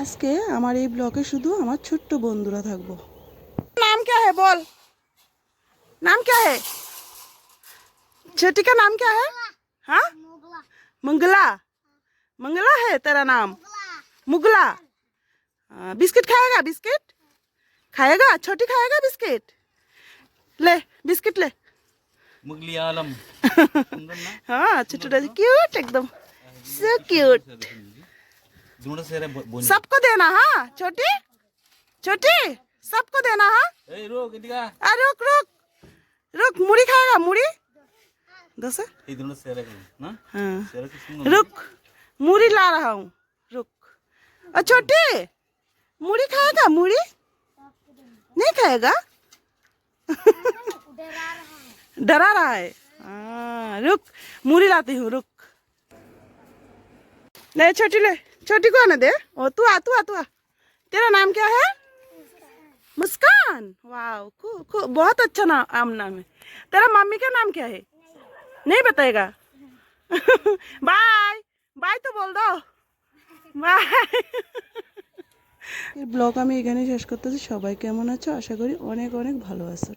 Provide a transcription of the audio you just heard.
আজকে আমার এই ব্লকে শুধু আমার ছোট্ট বন্ধুরা থাকবো नाम क्या है बोल नाम क्या है छोटी का नाम क्या है हाँ मंगला मंगला है तेरा नाम मुगला हाँ, बिस्किट खाएगा बिस्किट खाएगा छोटी खाएगा बिस्किट ले बिस्किट ले मुगली आलम सुंदर ना हाँ छोटा क्यूट एकदम सो क्यूट दोनों से बोनी सबको देना हाँ? छोटी? छोटी? सबको देना हाँ? रोक रोक रोक। रुक मुड़ी खाएगा मुड़ी? दोस्त हाँ। रुक मुड़ी ला रहा हूँ। रुक। और छोटी मुड़ी खाएगा मुड़ी? नहीं खाएगा? डरा रहा है। आ, रुक मुड़ी लाती हूँ रुक। ले छोटी ले। छोटी को आने दे ओ तू आ तू आ तू आ तेरा नाम क्या है मुस्कान वाह खू खू बहुत अच्छा नाम आम नाम है तेरा मम्मी का नाम क्या है नहीं बताएगा बाय बाय তো বল দাও বাই এর ব্লগ আমি এখানে শেষ করতেছি সবাই কেমন আছো আশা করি অনেক অনেক ভালো আছো